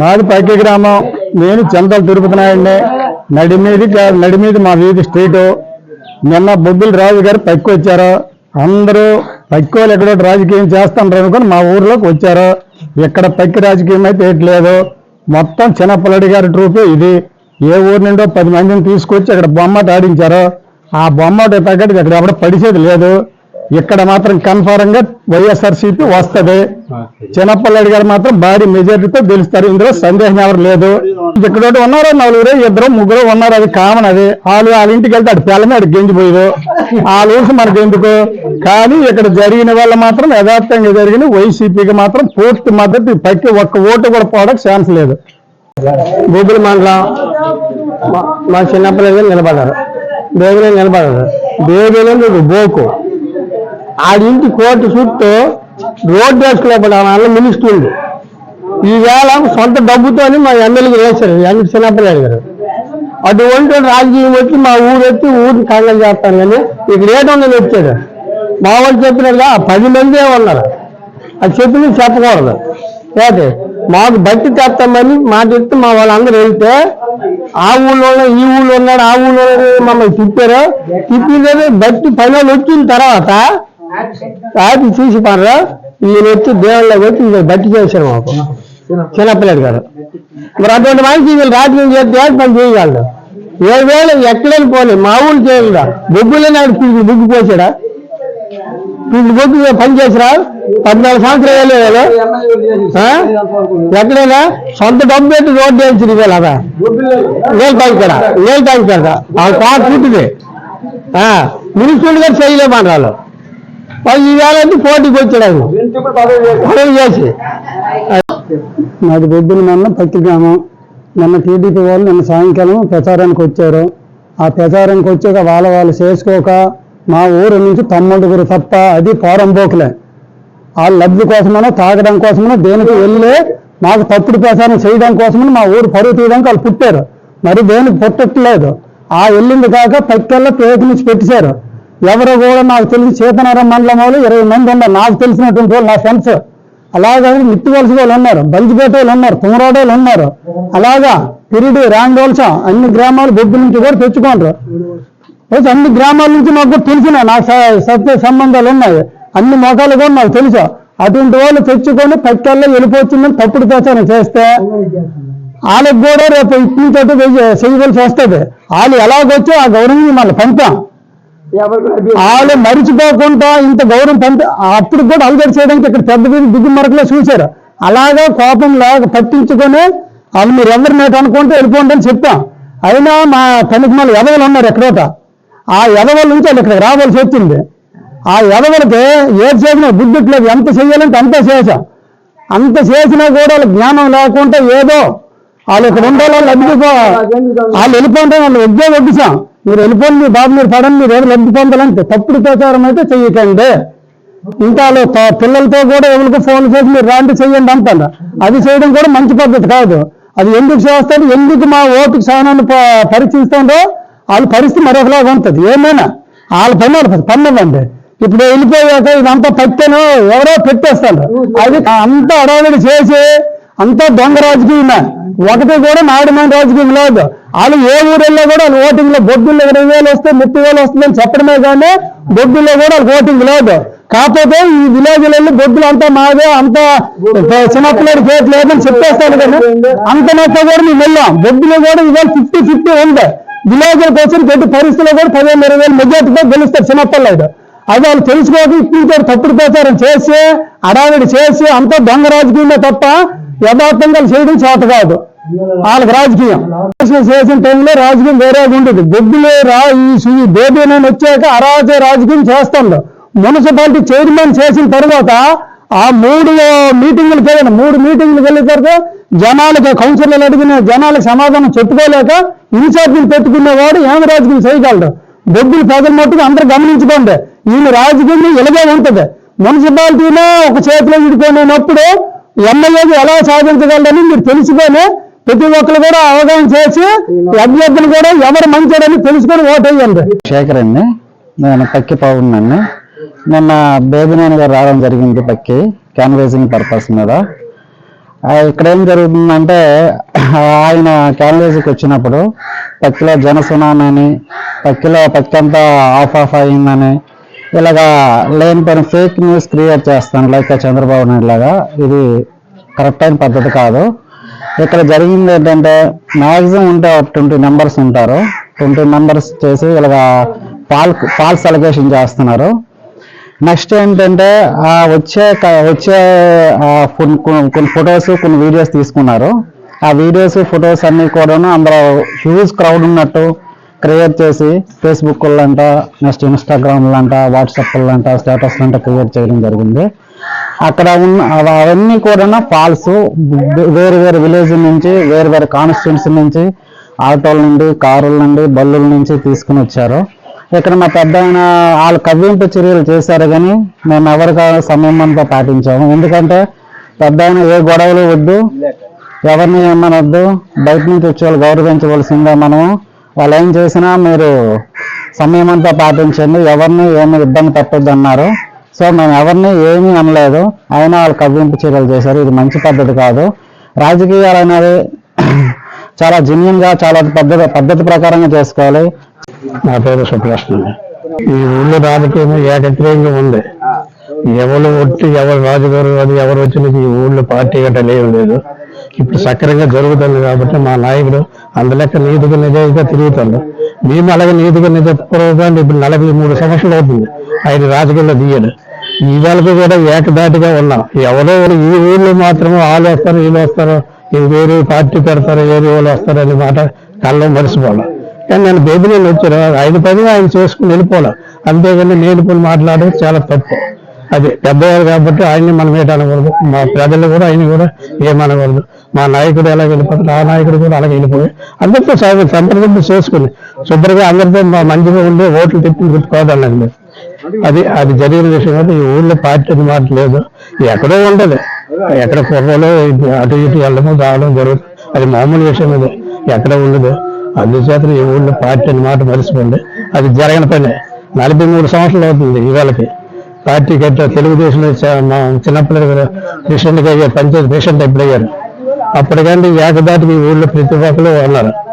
మాది పైకి గ్రామం. నేను చందల తిరుపతి నాయుడిని. నడిమీది నడిమీది మా వీధి స్ట్రీటు. నిన్న బొబ్బుల రాజు గారు పైకి వచ్చారు. అందరూ పైకి వాళ్ళు ఎక్కడో రాజకీయం చేస్తాను అనుకుని మా ఊర్లోకి వచ్చారు. ఇక్కడ పైకి రాజకీయం అయితే ఏట్లేదు మొత్తం చిన్నపల్లడి గారి ట్రూపే ఇది. ఏ ఊరు నుండో పది మందిని తీసుకొచ్చి ఇక్కడ బొమ్మట ఆడించారు. ఆ బొమ్మట తగ్గట్టు ఇక్కడ ఎవడ పడిసేది లేదు. ఇక్కడ మాత్రం కన్ఫర్మ్గా వైఎస్ఆర్సీపీ వస్తది. చిన్నపిల్లడి గారు మాత్రం భారీ మెజారిటీతో గెలుస్తారు. ఇందులో సందేహం ఎవరు లేదు. ఇక్కడ ఒకటి ఉన్నారు నలుగురు ఇద్దరు ముగ్గురు ఉన్నారు అది కామన్ అది. వాళ్ళు వాళ్ళ ఇంటికి వెళ్తే అటు పిల్లమే అటు గెంజిపోయారు వాళ్ళ ఊరికి మనకి ఎందుకు? కానీ ఇక్కడ జరిగిన వల్ల మాత్రం యథార్థంగా జరిగిన వైసీపీకి మాత్రం పూర్తి మద్దతు పైకి ఒక్క ఓటు కూడా పోవడానికి ఛాన్స్ లేదు. బొబ్బుల మండలం మా- చిన్నపిల్లలు నిలబడ్డారు. బేబీలో నిలబడ్డారు. బేబీలో నువ్వు బోకు. ఆడింటి కోర్టు చుట్టూ రోడ్డు వేసుకోలేకపోవడం వల్ల మినిస్తుంది ఈవేళ సొంత డబ్బుతోనే మా ఎమ్మెల్యేకి వేశారు ఎన్ని చిన్నపిల్లలు గారు. అటువంటి రాజకీయం వచ్చి మా ఊరు వచ్చి ఊరిని కంగలు చేస్తాను కానీ ఇక్కడ ఏటో వచ్చాడు మా వాళ్ళు చెప్పినట్టుగా పది మందే ఉన్నారు. అది చెప్పింది చెప్పకూడదు. ఓకే మాకు బట్టి తెస్తామని మాట చెప్తే మా వాళ్ళందరూ వెళ్తే ఆ ఊళ్ళో ఉన్న- ఈ ఊళ్ళో ఉన్నాడు ఆ ఊళ్ళో మమ్మల్ని తిప్పారు తిప్పిందే బట్టి పని వచ్చిన తర్వాత రాత్రి చూసి పడరా ఈయన వచ్చి దేవుళ్ళకి వచ్చి ఇంకా బట్టి చేశారు మాకు. చిన్నపిల్లడు గారు. మరి అటువంటి మనిషి వీళ్ళు రాజకీయం చేస్తే ఏ పని చేయగలడు. ఏ వేళ ఎక్కడైనా పోలే మా ఊళ్ళు చేయలేదా బొగ్గులే ఆడు పీకి బొగ్గు పోసాడా? పీకి బొగ్గు పని చేసిరా? పద్నాలుగు సంవత్సరాలు వేయలేదు ఆ? ఎక్కడైనా సొంత డబ్బు పెట్టి రోడ్డు వేయించింది వీళ్ళు అదా? వేలు తాగుతాడ వేలు తాగిక్కడ ఆ కార్ పుట్టింది మినిస్టర్ గారు చేయలేమన్నారు వాళ్ళు ఈవేళ పోటీకి వచ్చాడు. పదవి చేసి. మాది బొద్దున మొన్న పత్తి గ్రామం. నిన్న టీడీపీ వాళ్ళు నిన్న సాయంకాలం ప్రచారానికి వచ్చారు. ఆ ప్రచారానికి వచ్చాక వాళ్ళ వాళ్ళు చేసుకోక మా ఊరు నుంచి తమ్ముడుగురు తప్ప అది పోరంబోకులే వాళ్ళ లబ్ధి కోసమనో తాగడం కోసమనో దేనికి వెళ్ళి మాకు తప్పుడు ప్రచారం చేయడం కోసమని మా ఊరు పరువు తీయడానికి వాళ్ళు పుట్టారు. మరి దేనికి పుట్టట్లేదు? ఆ వెళ్ళింది కాక పక్కల్లో నుంచి పెట్టేశారు. ఎవరు కూడా నాకు తెలిసి చేతనారం మండలం వాళ్ళు ఇరవై మంది ఉన్నారు. నాకు తెలిసినటువంటి వాళ్ళు నా ఫ్రెండ్స్ అలాగా నిత్తివలస వాళ్ళు ఉన్నారు. బంజిపేట వాళ్ళు ఉన్నారు. తుమరాడ వాళ్ళు ఉన్నారు. అలాగా పిరిడి రాంగోల్సం అన్ని గ్రామాలు బొబ్బు నుంచి కూడా తెచ్చుకుంటారు. అన్ని గ్రామాల నుంచి నాకు కూడా తెలిసిన నాకు స- సత్య సంబంధాలు ఉన్నాయి. అన్ని మోకాలు కూడా నాకు తెలుసు. అటువంటి వాళ్ళు తెచ్చుకొని పక్కల్లో వెళ్ళిపోతుందని తప్పుడు ప్రచారం చేస్తే వాళ్ళకి కూడా రేపు ఇటు నుంచి అటు చేయవలసి వస్తుంది. వాళ్ళు ఎలాగొచ్చో ఆ గౌరవం మళ్ళీ పంపాం. వాళ్ళు మరిచిపోకుండా ఇంత గౌరవం పంపి అప్పుడు కూడా అలగడి చేయడానికి ఇక్కడ పెద్ద దిగ్గు మరకలో చూశారు అలాగా కోపం లాగా పట్టించుకొని వాళ్ళు మీరు ఎవరి నేట అనుకుంటే వెళ్ళిపోండి అని చెప్పాం అయినా మా పనికి మళ్ళీ ఎదవలు ఉన్నారు ఎక్కడోట ఆ ఎదవల నుంచి వాళ్ళు ఇక్కడికి రావాల్సి వచ్చింది ఆ ఎదవలకి ఏది చేసినా బుద్ధిట్లేదు ఎంత చేయాలంటే అంత చేశాం అంత చేసినా కూడా జ్ఞానం లేకుండా ఏదో వాళ్ళు ఇక్కడ ఉండాలి వాళ్ళు వాళ్ళు వెళ్ళిపోతే వాళ్ళు ఉద్యోగం వడ్డిసాం మీరు వెళ్ళిపోండి మీ బాబు మీరు పడండి మీరు ఏదో లబ్ధి పొందాలంటే తప్పుడు ప్రచారం అయితే చెయ్యకండి ఇంకా వాళ్ళు పిల్లలతో కూడా ఎవరికి ఫోన్ చేసి మీరు రాండి చెయ్యండి అంటారు. అది చేయడం కూడా మంచి పద్ధతి కాదు. అది ఎందుకు చేస్తారు ఎందుకు మా ఓటుకు సహనాన్ని పరిశీలిస్తుందో వాళ్ళ పరిస్థితి మరొకలాగా ఉంటుంది. ఏమైనా? వాళ్ళ పని వాళ్ళ పన్నదండి ఇప్పుడు వెళ్ళిపోయాక ఇదంతా పెట్టాను ఎవరో పెట్టేస్తారు. అది అంతా అడవడి చేసి అంతా దొంగ రాజకీయమే. ఒకటి కూడా నాడుమైన రాజకీయం లేదు. వాళ్ళు ఏ ఊరిలో కూడా వాళ్ళు ఓటింగ్లో బొడ్డుల్లో ఇరవై వేలు వస్తే ముప్పై వేలు వస్తుందని చెప్పడమే కానీ బొడ్డుల్లో కూడా వాళ్ళకి ఓటింగ్ లేదు. కాకపోతే ఈ విలేజ్ వెళ్ళి బొడ్డులు అంతా మాదే అంత చిన్నపిల్లడి పేరు లేదని చెప్పేస్తాడు కానీ అంత మొత్తం కూడా మేము వెళ్ళాం. బొడ్డులో కూడా ఇవాళ ఫిఫ్టీ ఫిఫ్టీ ఉంది. విలేజ్లకు వచ్చిన పెద్ద పరిస్థితుల్లో కూడా పదిహేను ఇరవై వేలు మెజార్టీతో గెలుస్తారు చిన్నపిల్లడు అది వాళ్ళు తెలుసుకోక ఇప్పుడు తప్పుడు ప్రచారం చేసి అడావిడి చేసి అంతా దొంగ రాజకీయమే తప్ప యథార్థంగా చేయడం చేత కాదు. వాళ్ళకి రాజకీయం. చేసిన టైంలో రాజకీయం వేరేగా ఉండేది. బొగ్గులు రా ఈ సు- బేబీ వచ్చాక అరాజ రాజకీయం చేస్తాడు. మున్సిపాలిటీ చైర్మన్ చేసిన తర్వాత ఆ మూడు మీటింగులకు వెళ్ళిన మూడు మీటింగులకు వెళ్ళిన తర్వాత జనాలకు కౌన్సిలర్లు అడిగిన జనాలకు సమాధానం చెప్పుకోలేక ఇన్ఛార్జీలు పెట్టుకునేవాడు ఏం రాజకీయం చేయగలడు? బొగ్గులు ప్రజల మట్టుకు అందరూ గమనించుకోండి. ఈయన రాజకీయం ఇలాగే ఉంటుంది. మున్సిపాలిటీలో ఒక చేతిలో విడిపోయినప్పుడు ఎమ్మెల్యేలు ఎలా సాధించగలరని మీరు తెలుసుకొని ప్రతి ఒక్కరు కూడా అవగాహన చేసి అభ్యర్థులు కూడా ఎవరు మంచోడని తెలుసుకొని ఓటేయండి. శేఖర్ అండి నేను పక్కి పౌర్ణండి నిన్న బేబినేని గారు రావడం జరిగింది పక్కి క్యాన్వేసింగ్ పర్పస్ మీద. ఇక్కడ ఏం జరుగుతుందంటే ఆయన క్యాన్వేజ్కి వచ్చినప్పుడు పక్కిలో జనసునామీ అని పక్కిలో పక్కంతా ఆఫ్ ఆఫ్ అయిందని ఇలాగా లేని పని ఫేక్ న్యూస్ క్రియేట్ చేస్తాను లైక్ చంద్రబాబు నాయుడు లాగా. ఇది కరెక్ట్ అయిన పద్ధతి కాదు. ఇక్కడ జరిగింది ఏంటంటే మ్యాక్సిమం ఉంటే ట్వంటీ మెంబర్స్ ఉంటారు. ట్వంటీ నెంబర్స్ చేసి ఇలాగా ఫాల్ ఫాల్స్ అలిగేషన్ చేస్తున్నారు. నెక్స్ట్ ఏంటంటే ఆ వచ్చే వచ్చే కొన్ని కొన్ని- ఫొటోస్ కొన్ని వీడియోస్ తీసుకున్నారు. ఆ వీడియోస్ ఫొటోస్ అన్ని కూడాను అందులో హ్యూజ్ క్రౌడ్ ఉన్నట్టు క్రియేట్ చేసి ఫేస్బుక్లంట నెక్స్ట్ ఇన్స్టాగ్రామ్లంట వాట్సాప్లంట స్టేటస్లంట అంట క్రియేట్ చేయడం జరిగింది. అక్కడ ఉన్న అవన్నీ కూడా ఫాల్స్ వేరు వేరు విలేజ్ నుంచి వేరు వేరు కాన్స్టిట్యున్సీ నుంచి ఆటోల నుండి కారుల నుండి బల్లుల నుంచి తీసుకుని వచ్చారు. ఇక్కడ మా పెద్ద ఆయన వాళ్ళు కవ్వింపు చర్యలు చేశారు కానీ మేము ఎవరిగా సంయమనంతో పాటించాము. ఎందుకంటే పెద్ద ఆయన ఏ గొడవలు వద్దు ఎవరిని ఏమనొద్దు బయట నుంచి వచ్చే వాళ్ళు గౌరవించవలసిందే మనము. వాళ్ళు ఏం చేసినా మీరు సమయం అంతా పాటించండి. ఎవరిని ఏమి ఇబ్బంది పెట్టద్దు అన్నారు సో మేము ఎవరిని ఏమీ అనలేదు. అయినా వాళ్ళు కవ్వింపు చర్యలు చేశారు. ఇది మంచి పద్ధతి కాదు. రాజకీయాలు అనేది చాలా జెన్యున్ చాలా పద్ధతి పద్ధతి ప్రకారంగా చేసుకోవాలి. నా పేరు సుప్రశ్న ఈ ఊళ్ళో రాజకీయం ఏకత్రీయంగా ఉంది. ఎవరు ఒట్టి ఎవరు రాజుగారు అది ఎవరు వచ్చిన ఈ ఊళ్ళో పార్టీ గట్ట లేదు. ఇప్పుడు సక్రంగా జరుగుతుంది కాబట్టి మా నాయకుడు అందులెక్క నీతిగా నిజంగా తిరుగుతాడు. మేము అలాగే నీతిగా నిజపూర్వకంగా ఇప్పుడు నలభై మూడు సంవత్సరాలు అవుతుంది. ఆయన రాజకీయాల్లో దియ్యడు ఈ వాళ్ళకి కూడా ఏకదాటిగా ఉన్నాం. ఎవరో ఈ ఊళ్ళో మాత్రమే వాళ్ళు వస్తారు వీళ్ళు వస్తారు వేరే పార్టీ పెడతారు వేరే వాళ్ళు వస్తారు అనే మాట కళ్ళం మరిసిపోవడం కానీ నేను బేబీ నేను వచ్చాను. ఆయన పని ఆయన చేసుకుని వెళ్ళిపోలే అంతేగాని నేను పోయి మాట్లాడడం చాలా తప్పు. అది పెద్దవారు కాబట్టి ఆయన్ని మనం ఏటనకూడదు మా ప్రజలు కూడా ఆయన కూడా ఏమనకూడదు మా నాయకుడు ఎలా వెళ్ళిపోతాడు ఆ నాయకుడు కూడా అలాగే వెళ్ళిపోయి అందరితో సాగు సంప్రదింపు చేసుకుని శుభ్రంగా అందరితో మా మంచిగా ఉండి ఓట్లు తిప్పి లేదు. అది అది జరిగిన విషయం కాబట్టి ఈ ఊళ్ళో పార్టీ మాట లేదు. ఎక్కడో ఉండదు. ఎక్కడ కుర్రలో అటు ఇటు వెళ్ళడం రావడం జరుగుతుంది. అది మామూలు విషయం అది ఎక్కడ ఉండదు. అందుచేత ఈ ఊళ్ళో పార్టీ అని మాట మరిచిపోండి. అది జరగని పని. నలభై మూడు సంవత్సరాలు అవుతుంది ఇవాళకి. పార్టీ కట్ట తెలుగుదేశంలో చ- మా చిన్నపిల్లలు రీసెంట్గా అయ్యారు పంచాయతీ రీసెంట్ ఎప్పుడు అయ్యారు. అప్పటికంటే ఏకదాటికి ఊళ్ళో ప్రతి ఒక్కరు ఉన్నారు.